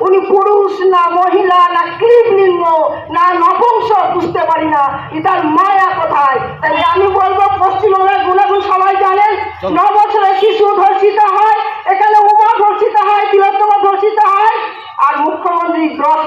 উনি পুরুষ না মহিলা না কৃপলিঙ্গ না নপুংস বুঝতে পারি না। এটার মায়া কোথায়? তাই আমি বলব পশ্চিমবাংলার গুণাগুণ সবাই জানেন। ন বছরের শিশু ধর্ষিত হয় এখানে উমা ধর্ষিত হয় তিলোত্তমা ধর্ষিত হয়। আর মুখ্যমন্ত্রী দশ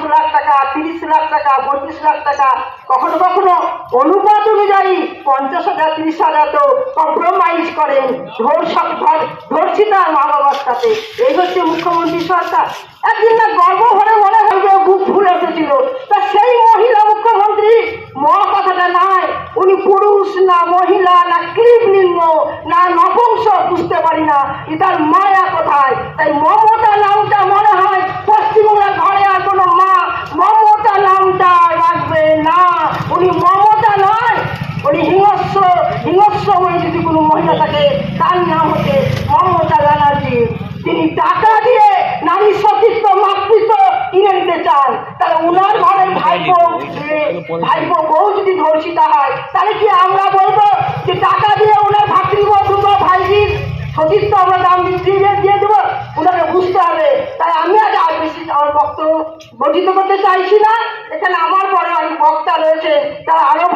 লাখ টাকা তিরিশ লাখ টাকা, কখনো কখনো অনুপাত অনুযায়ী পঞ্চাশ হাজার, তিরিশ হাজার তো কম্প্রোমাইজ করেন ধর- ধর্ষিতার মা বাবার সাথে। এই হচ্ছে মুখ্যমন্ত্রী সরকার। একদিন না গর্ব ভরে মনে হয় বুক ফুলে এসেছিল তা সেই মহিলা মুখ্যমন্ত্রী ম কথাটা নাই। উনি পুরুষ না মহিলা, না কৃপলিঙ্গ না নপুংস বুঝতে পারি না। এটার মায়া কোথায়? তাই মমতা নামটা মনে হয় পশ্চিমবঙ্গের ঘরে আর কোনো মা মমতা নামটা রাখবে না উনি মমতা নয় উনি হিংস্র হয়ে যদি কোনো মহিলা থাকে তার নাম হচ্ছে মমতা ব্যানার্জি। তিনি টাকা দিয়ে নারী সতীত্ব মাতৃত্ব কিনে নিতে চান। তাহলে উনার ঘরের ভাইপো ভাইপো বউ যদি ধর্ষিতা হয় তাহলে কি আমরা বলব যে টাকা দিয়ে ওনার বা ভাইজির সতীত্ব আমরা দাম দিয়ে দিয়ে দেবো? ওনাকে বুঝতে হবে। তাই আমি আজ আর বেশি আমার বক্তব্য বর্ধিত করতে চাইছি না। এখানে আমার পরে অনেক বক্তা রয়েছে তারা আরও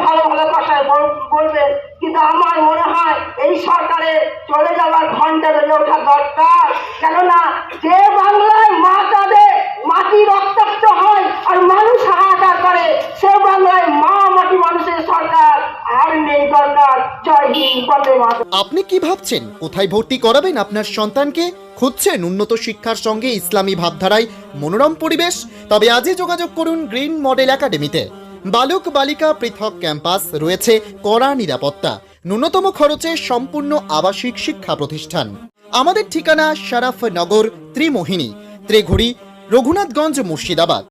কিন্তু আমার মনে হয় এই সরকারে চলে যাওয়ার ঘণ্টা ওঠা দরকার। কেননা যে বাংলায় মা কাঁদে মাটি রক্তাক্ত হয় আর মানুষ হাহাকার করে, সে বাংলায় মা মাটি মানুষের সরকার আর নেই দরকার। জয় হিন্দ আপনি কি ভাবছেন? কোথায় ভর্তি করাবেন আপনার সন্তানকে? খুঁজছেন উন্নত শিক্ষার সঙ্গে ইসলামী ভাবধারায় মনোরম পরিবেশ? তবে আজই যোগাযোগ করুন গ্রিন মডেল একাডেমিতে। বালক বালিকা পৃথক ক্যাম্পাস রয়েছে কড়া নিরাপত্তা, ন্যূনতম খরচে সম্পূর্ণ আবাসিক শিক্ষা প্রতিষ্ঠান। আমাদের ঠিকানা শারাফনগর ত্রিমোহিনী, ত্রিঘুড়ি, রঘুনাথগঞ্জ মুর্শিদাবাদ।